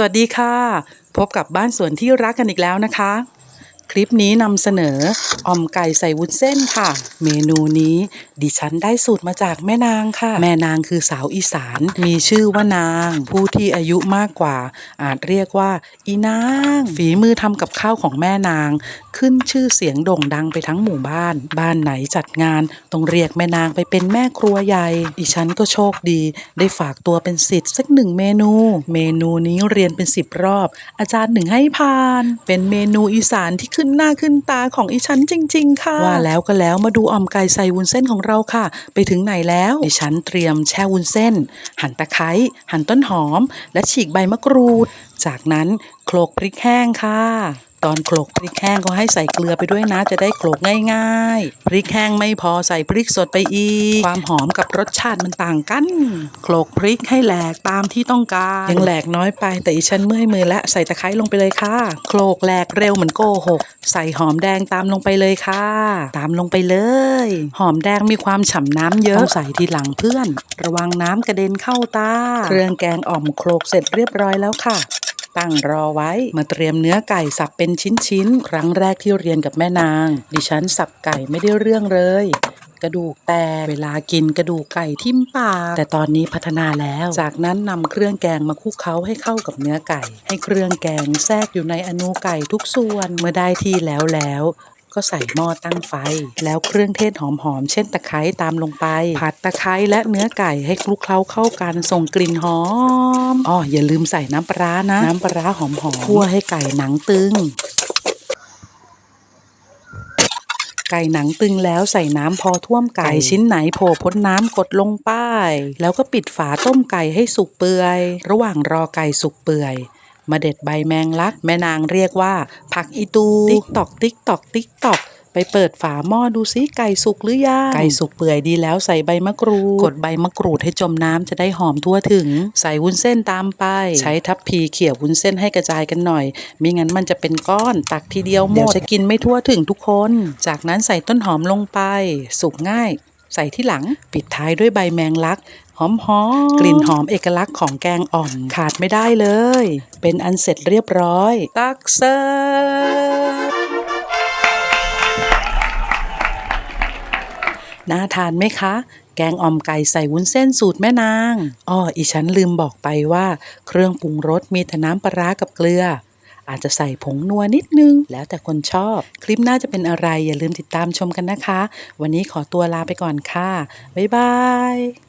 สวัสดีค่ะ พบกับบ้านสวนที่รักกันอีกแล้วนะคะ คลิปนี้นำเสนออ่อมไก่ใส่วุ้นเส้นค่ะ เมนูนี้ดิฉันได้สูตรมาจากแม่นางค่ะ แม่นางคือสาวอีสาน มีชื่อว่านาง ผู้ที่อายุมากกว่า อาจเรียกว่า อีนาง ฝีมือทำกับข้าวของแม่นาง ขึ้นชื่อเสียงโด่งดังไปทั้งหมู่บ้าน บ้านไหนจัดงานต้องเรียกแม่นางไปเป็นแม่ครัวใหญ่ดิฉันก็โชคดี ได้ฝากตัวเป็นสิทธิ์สักหนึ่งเมนู เมนูนี้เรียนเป็นสิบรอบ อาจารย์หนึ่งให้ผ่าน เป็นเมนูอีสานที่ขึ้นหน้าขึ้นตาของอีฉันจริง ๆ ค่ะ ว่าแล้วก็แล้วมาดูอ่อมไก่ใส่วุ้นเส้นของเราค่ะ ไปถึงไหนแล้วดิฉันเตรียมแช่วุ้นเส้น หั่นตะไคร้หั่นต้นหอม และฉีกใบมะกรูด จากนั้น โขลกพริกแห้งค่ะ ตอนโขลกพริกแห้งก็ให้ใส่เกลือไปด้วยนะ จะได้โขลกง่ายๆ พริกแห้งไม่พอใส่พริกสดไปอีก ความหอมกับรสชาติมันต่างกัน โขลกพริกให้แหลกตามที่ต้องการ ยังแหลกน้อยไปแต่อีฉันเมื่อยมือและใส่ตะไคร้ลงไปเลยค่ะ โขลกแหลกเร็วเหมือนโกหก ใส่หอมแดงตามลงไปเลยค่ะ ตามลงไปเลย หอมแดงมีความฉ่ำน้ำเยอะต้องใส่ทีหลังเพื่อน ระวังน้ำกระเด็นเข้าตา เครื่องแกงอ่อมโขลกเสร็จเรียบร้อยแล้วค่ะ ตั้งรอไว้ มาเตรียมเนื้อไก่สับเป็นชิ้นๆ ครั้งแรกที่เรียนกับแม่นาง ดิฉันสับไก่ไม่ได้เรื่องเลย กระดูกแตกเวลากินกระดูกไก่ทิ่มปาก แต่ตอนนี้พัฒนาแล้ว จากนั้นนำเครื่องแกงมาคลุกเคล้าให้เข้ากับเนื้อไก่ ให้เครื่องแกงแทรกอยู่ในอนูไก่ทุกส่วนเมื่อได้ที่แล้วแล้ว ก็ใส่หม้อตั้งไฟ แล้วเครื่องเทศหอมๆ เช่นตะไคร้ตามลงไป ผัดตะไคร้และเนื้อไก่ให้คลุกเคล้าเข้ากันส่งกลิ่นหอมอ๋ออย่าลืมใส่น้ำปลานะ น้ำปลาหอมๆคั่วให้ไก่หนังตึงไก่หนังตึงแล้วใส่น้ำพอท่วมไก่ชิ้นไหนโผล่พ้นน้ำกดลงป้าย แล้วก็ปิดฝาต้มไก่ให้สุกเปื่อย ระหว่างรอไก่สุกเปื่อย มาเด็ดใบแมงลัก แม่นางเรียกว่า ผักอีตู ติ๊กตอกติ๊กตอกติ๊กตอกไปเปิดฝาหม้อดูซิไก่สุกหรือยัง ไก่สุกเปื่อยดีแล้วใส่ใบมะกรูด กดใบมะกรูดให้จมน้ำจะได้หอมทั่วถึง ใส่วุ้นเส้นตามไป ใช้ทัพพีเขี่ยวุ้นเส้นให้กระจายกันหน่อยมิงั้นมันจะเป็นก้อนตักทีเดียวหมดเดี๋ยวจะกินไม่ทั่วถึงทุกคน จากนั้นใส่ต้นหอมลงไป สุกง่าย ใส่ที่หลังปิดท้ายด้วยใบแมงลักหอมหอมกลิ่นหอมเอกลักษณ์ของแกงอ่อมขาดไม่ได้เลย เป็นอันเสร็จเรียบร้อย ตักเสิร์ฟน่าทานไหมคะ แกงอ่อมไก่ใส่วุ้นเส้นสูตรแม่นางอ้ออีฉันลืมบอกไปว่า เครื่องปรุงรสมีแต่น้ำปลาร้ากับเกลือ อาจจะใส่ผงนัวนิดนึง แล้วแต่คนชอบ คลิปหน้าจะเป็นอะไรอย่าลืมติดตามชมกันนะคะ วันนี้ขอตัวลาไปก่อนค่ะ บ๊ายบาย